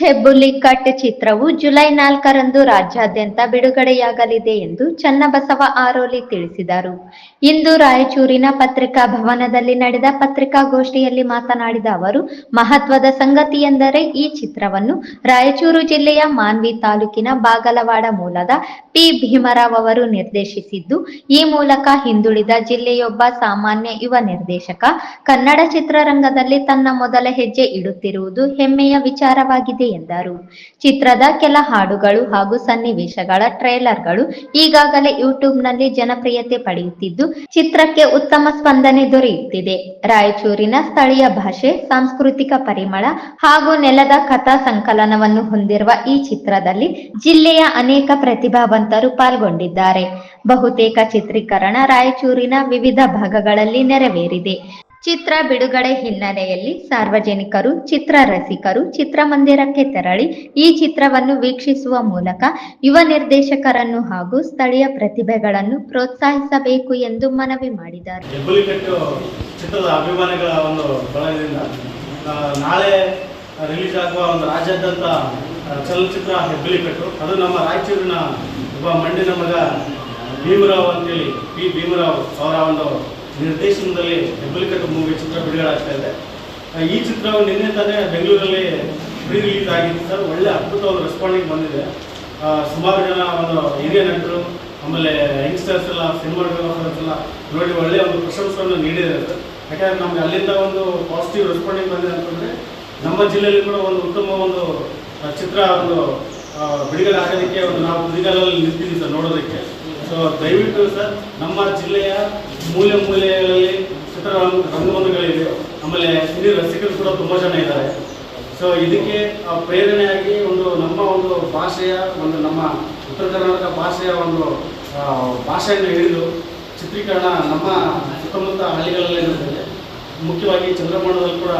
Hebbuli cut ಚಿತ್ರವು July ನಾಲ್ಕರಂದು ರಾಜ್ಯಾದ್ಯಂತ ಬಿಡುಗಡೆಯಾಗಲಿದೆ ಎಂದು ಚನ್ನಬಸವ ಆರೋಲಿ ತಿಳಿಸಿದರು. ಇಂದು ರಾಯಚೂರಿನ ಪತ್ರಿಕಾ ಭವನದಲ್ಲಿ ನಡೆದ ಪತ್ರಿಕಾಗೋಷ್ಠಿಯಲ್ಲಿ ಮಾತನಾಡಿದ ಅವರು, ಮಹತ್ವದ ಸಂಗತಿ ಎಂದರೆ ಈ ಚಿತ್ರವನ್ನು ರಾಯಚೂರು ಜಿಲ್ಲೆಯ ಮಾನ್ವಿ ತಾಲೂಕಿನ ಬಾಗಲವಾಡ ಮೂಲದ ಪಿ. ಭೀಮರಾವ್ ಅವರು ನಿರ್ದೇಶಿಸಿದ್ದು, ಈ ಮೂಲಕ ಹಿಂದುಳಿದ ಜಿಲ್ಲೆಯೊಬ್ಬ ಸಾಮಾನ್ಯ ಯುವ ನಿರ್ದೇಶಕ ಕನ್ನಡ ಚಿತ್ರರಂಗದಲ್ಲಿ ತನ್ನ ಮೊದಲ ಹೆಜ್ಜೆ ಇಡುತ್ತಿರುವುದು ಹೆಮ್ಮೆಯ ವಿಚಾರವಾಗಿದೆ ಎಂದರು. ಚಿತ್ರದ ಕೆಲ ಹಾಡುಗಳು ಹಾಗೂ ಸನ್ನಿವೇಶಗಳ ಟ್ರೇಲರ್ಗಳು ಈಗಾಗಲೇ ಯೂಟ್ಯೂಬ್ನಲ್ಲಿ ಜನಪ್ರಿಯತೆ ಪಡೆಯುತ್ತಿದ್ದು, ಚಿತ್ರಕ್ಕೆ ಉತ್ತಮ ಸ್ಪಂದನೆ ದೊರೆಯುತ್ತಿದೆ. ರಾಯಚೂರಿನ ಸ್ಥಳೀಯ ಭಾಷೆ, ಸಾಂಸ್ಕೃತಿಕ ಪರಿಮಳ ಹಾಗೂ ನೆಲದ ಕಥಾ ಸಂಕಲನವನ್ನು ಹೊಂದಿರುವ ಈ ಚಿತ್ರದಲ್ಲಿ ಜಿಲ್ಲೆಯ ಅನೇಕ ಪ್ರತಿಭಾವಂತರು ಪಾಲ್ಗೊಂಡಿದ್ದಾರೆ. ಬಹುತೇಕ ಚಿತ್ರೀಕರಣ ರಾಯಚೂರಿನ ವಿವಿಧ ಭಾಗಗಳಲ್ಲಿ ನೆರವೇರಿದೆ. ಚಿತ್ರ ಬಿಡುಗಡೆ ಹಿನ್ನೆಲೆಯಲ್ಲಿ ಸಾರ್ವಜನಿಕರು ಚಿತ್ರ ರಸಿಕರು ಚಿತ್ರಮಂದಿರಕ್ಕೆ ತೆರಳಿ ಈ ಚಿತ್ರವನ್ನು ವೀಕ್ಷಿಸುವ ಮೂಲಕ ಯುವ ನಿರ್ದೇಶಕರನ್ನು ಹಾಗೂ ಸ್ಥಳೀಯ ಪ್ರತಿಭೆಗಳನ್ನು ಪ್ರೋತ್ಸಾಹಿಸಬೇಕು ಎಂದು ಮನವಿ ಮಾಡಿದರು ಚಿತ್ರದ ಅಭಿಮಾನಿಗಳ ಒಂದು ಬಳಗದಿಂದ ಆ, ನಾಳೆ ರಿಲೀಸ್ ಆಗುವ ಒಂದು ರಾಜ್ಯಾದ್ಯಂತ ಚಲನಚಿತ್ರ ಹೆಬ್ಬಲಿಕಟ್ಟು ಅದು ನಮ್ಮ ರಾಯಚೂರಿನ ಒಬ್ಬ ಮಂಡಿನ ಮಗ ಭೀಮರಾವ್ ಅಂತೇಳಿ ಪಿ. ಭೀಮರಾವ್ ಅವರ ಒಂದು ನಿರ್ದೇಶನದಲ್ಲಿ ಡಬ್ಲಿಕಟ್ ಮೂವಿ ಚಿತ್ರ ಬಿಡುಗಡೆ ಇದೆ. ಈ ಚಿತ್ರವು ನಿನ್ನೆ ತಾನೇ ಬೆಂಗಳೂರಲ್ಲಿ ಪ್ರೀ ರಿಲೀಸ್ ಆಗಿತ್ತು ಸರ್. ಒಳ್ಳೆ ಅದ್ಭುತವಾದ ರೆಸ್ಪಾಂಡಿಂಗ್ ಬಂದಿದೆ. ಸುಮಾರು ಜನ ಒಂದು ಹಿರಿಯ ನಟರು, ಆಮೇಲೆ ಯಂಗ್ಸ್ಟರ್ಸ್ ಎಲ್ಲ ಸಿನಿಮಾಟೋಗ್ರಾಫರ್ಸ್ ಎಲ್ಲ ನೋಡಿ ಒಳ್ಳೆಯ ಒಂದು ಪ್ರಶಂಸೆಯನ್ನು ನೀಡಿದ್ದಾರೆ ಸರ್. ಯಾಕಂದ್ರೆ ನಮಗೆ ಅಲ್ಲಿಂದ ಒಂದು ಪಾಸಿಟಿವ್ ರೆಸ್ಪಾಂಡಿಂಗ್ ಬಂದಿದೆ ಅಂತಂದರೆ ನಮ್ಮ ಜಿಲ್ಲೆಯಲ್ಲಿ ಕೂಡ ಒಂದು ಉತ್ತಮ ಒಂದು ಚಿತ್ರ ಒಂದು ಬಿಡುಗಡೆ ಆಗೋದಕ್ಕೆ ಒಂದು ನಾವು ಬಿಡುಗಡೆಯಲ್ಲಿ ನಿಂತಿದ್ದೀವಿ ಸರ್ ನೋಡೋದಕ್ಕೆ. ಸೊ ದಯವಿಟ್ಟು ಸರ್, ನಮ್ಮ ಜಿಲ್ಲೆಯ ಮೂಲೆ ಮೂಲೆಗಳಲ್ಲಿ ಚಿತ್ರ ರಂಗಮಂದಿರಗಳಿವೆ. ಆಮೇಲೆ ಸಿನಿ ರಸಿಕರು ಕೂಡ ತುಂಬ ಜನ ಇದ್ದಾರೆ. ಸೊ ಇದಕ್ಕೆ ಪ್ರೇರಣೆಯಾಗಿ ಒಂದು ನಮ್ಮ ಒಂದು ಭಾಷೆಯ ಒಂದು ನಮ್ಮ ಉತ್ತರ ಕರ್ನಾಟಕ ಭಾಷೆಯ ಒಂದು ಭಾಷೆಯನ್ನು ಹಿಡಿದು ಚಿತ್ರೀಕರಣ ನಮ್ಮ ಸುತ್ತಮುತ್ತ ಹಳ್ಳಿಗಳಲ್ಲಿ ನಡೆದಿದೆ. ಮುಖ್ಯವಾಗಿ ಚಂದ್ರಮಾಣದಲ್ಲಿ ಕೂಡ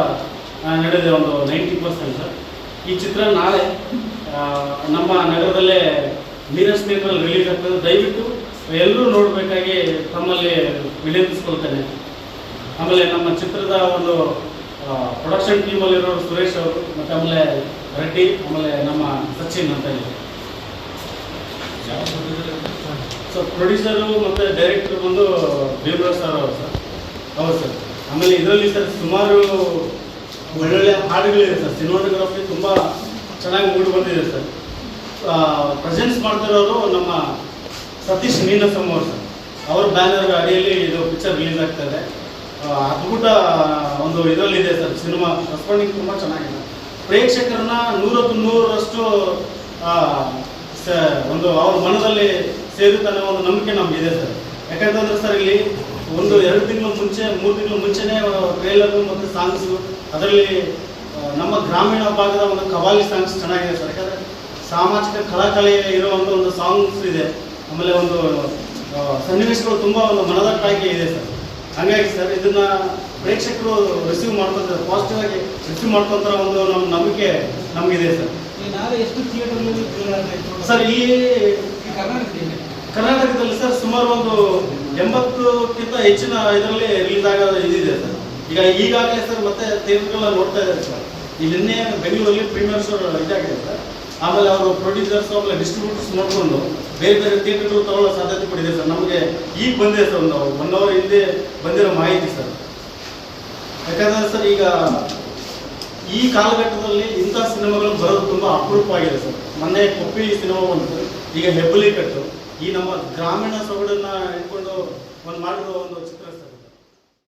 ನಡೆದಿದೆ ಒಂದು ನೈಂಟಿ ಪರ್ಸೆಂಟ್ ಈ ಚಿತ್ರ ನಾಳೆ ನಮ್ಮ ನಗರದಲ್ಲೇ ನೀರಸ್ ಥಿಯೇಟ್ರಲ್ಲಿ ರಿಲೀಸ್ ಆಗ್ತದೆ. ದಯವಿಟ್ಟು ಎಲ್ಲರೂ ನೋಡಬೇಕಾಗಿ ತಮ್ಮಲ್ಲಿ ವಿನಂತಿಸ್ಕೊಳ್ತೇನೆ. ಆಮೇಲೆ ನಮ್ಮ ಚಿತ್ರದ ಒಂದು ಪ್ರೊಡಕ್ಷನ್ ಟೀಮಲ್ಲಿರೋರು ಸುರೇಶ್ ಅವರು ಮತ್ತು ಆಮೇಲೆ ರೆಡ್ಡಿ ಆಮೇಲೆ ನಮ್ಮ ಸಚಿನ್ ಅಂತ ಹೇಳಿ ಸೊ ಪ್ರೊಡ್ಯೂಸರು ಮತ್ತು ಡೈರೆಕ್ಟರ್ ಬಂದು ದೇವರಾಜ್ ಸರ್ ಅವರು ಸರ್. ಹೌದು ಸರ್. ಆಮೇಲೆ ಇದರಲ್ಲಿ ಸರ್ ಸುಮಾರು ಒಳ್ಳೊಳ್ಳೆ ಹಾಡುಗಳಿದೆ ಸರ್. ಸಿನಿಮಾಟೋಗ್ರಫಿ ತುಂಬ ಚೆನ್ನಾಗಿ ಮೂಡಿ ಬಂದಿದೆ ಸರ್. ಪ್ರೆಸೆನ್ಸ್ ಮಾಡ್ತಿರೋರು ನಮ್ಮ ಸತೀಶ್ ಅವರು ಸರ್. ಅವ್ರ ಬ್ಯಾನರ್ ಅಡಿಯಲ್ಲಿ ಇದು ಪಿಕ್ಚರ್ ರಿಲೀಸ್ ಆಗ್ತಾ ಇದೆ ಆ, ಅದ್ಭುತ ಒಂದು ಇದರಲ್ಲಿದೆ ಸರ್ ಸಿನಿಮಾ. ರೆಸ್ಪಾಂಡಿಂಗ್ ತುಂಬ ಚೆನ್ನಾಗಿದೆ. ಪ್ರೇಕ್ಷಕರನ್ನ ನೂರಕ್ಕೆ ನೂರರಷ್ಟು ಒಂದು ಅವ್ರ ಮನದಲ್ಲಿ ಸೇರುತ್ತಾನೆ ಒಂದು ನಂಬಿಕೆ ನಮಗಿದೆ ಸರ್. ಯಾಕಂತಂದ್ರೆ ಸರ್ ಇಲ್ಲಿ ಒಂದು ಎರಡು ತಿಂಗಳು ಮುಂಚೆ ಮೂರು ತಿಂಗಳು ಮುಂಚೆನೇ ಟ್ರೈಲರ್ ಮತ್ತು ಸಾಂಗ್ಸು ಅದರಲ್ಲಿ ನಮ್ಮ ಗ್ರಾಮೀಣ ಭಾಗದ ಒಂದು ಕವಾಲಿ ಸಾಂಗ್ಸ್ ಚೆನ್ನಾಗಿದೆ ಸರ್. ಯಾಕಂದರೆ ಸಾಮಾಜಿಕ ಕಲಾಕಲೆ ಇರುವಂಥ ಒಂದು ಸಾಂಗ್ಸ್ ಇದೆ. ಆಮೇಲೆ ಒಂದು ಸನ್ನಿವೇಶಗಳು ತುಂಬ ಒಂದು ಮನದಟ್ಟಾಗಿ ಇದೆ ಸರ್. ಹಾಗಾಗಿ ಸರ್ ಇದನ್ನ ಪ್ರೇಕ್ಷಕರು ರಿಸೀವ್ ಮಾಡ್ಕೊತಾರೆ ಪಾಸಿಟಿವ್ ಆಗಿ ರಿಸೀವ್ ಮಾಡ್ಕೊತಾರೆ ಒಂದು ನಮ್ಮ ನಂಬಿಕೆ ನಮಗಿದೆ ಸರ್. ಎಷ್ಟು ಥಿಯೇಟರ್ನಲ್ಲಿ ಸರ್ ಈ ಕರ್ನಾಟಕದಲ್ಲಿ ಸರ್ ಸುಮಾರು ಒಂದು ಎಂಬತ್ತಕ್ಕಿಂತ ಹೆಚ್ಚಿನ ಇದರಲ್ಲಿ ರಿಲೀಸ್ ಆಗೋ ಇದಿದೆ ಸರ್. ಈಗ ಈಗಾಗಲೇ ಸರ್ ಮತ್ತೆ ಥಿಯೇಟರ್ಗಳ ನೋಡ್ತಾ ಇದ್ದಾರೆ ಸರ್. ಈ ನಿನ್ನೆ ಬೆಂಗಳೂರಲ್ಲಿ ಪ್ರೀಮಿಯರ್ ಶೋ ಇದಾಗಿದೆ ಸರ್. ಆಮೇಲೆ ಅವರು ಪ್ರೊಡ್ಯೂಸರ್ಸ್ ಆಮೇಲೆ ಡಿಸ್ಟ್ರಿಬ್ಯೂಟರ್ಸ್ ನೋಡಿಕೊಂಡು ಬೇರೆ ಬೇರೆ ಥಿಯೇಟರ್ಗಳು ತಗೊಳ್ಳೋ ಸಾಧ್ಯತೆ ಕೂಡ ಇದೆ ಸರ್. ನಮಗೆ ಈಗ ಬಂದಿದೆ ಸರ್ ಒಂದು ಒನ್ ಅವರ್ ಹಿಂದೆ ಬಂದಿರೋ ಮಾಹಿತಿ ಸರ್. ಯಾಕಂದರೆ ಸರ್ ಈಗ ಈ ಕಾಲಘಟ್ಟದಲ್ಲಿ ಇಂಥ ಸಿನಿಮಾಗಳು ಬರೋದು ತುಂಬ ಅಪರೂಪ ಆಗಿದೆ ಸರ್. ಮೊನ್ನೆ ಕೊಪ್ಪಿ ಸಿನಿಮಾ ಬಂತು ಈಗ ಹೆಬ್ಬಲಿ ಕಟ್ಟು ಈ ನಮ್ಮ ಗ್ರಾಮೀಣ ಸೊಗಡನ್ನ ಇಟ್ಕೊಂಡು ಒಂದು ಮಾಡಿರೋ ಒಂದು ಚಿತ್ರ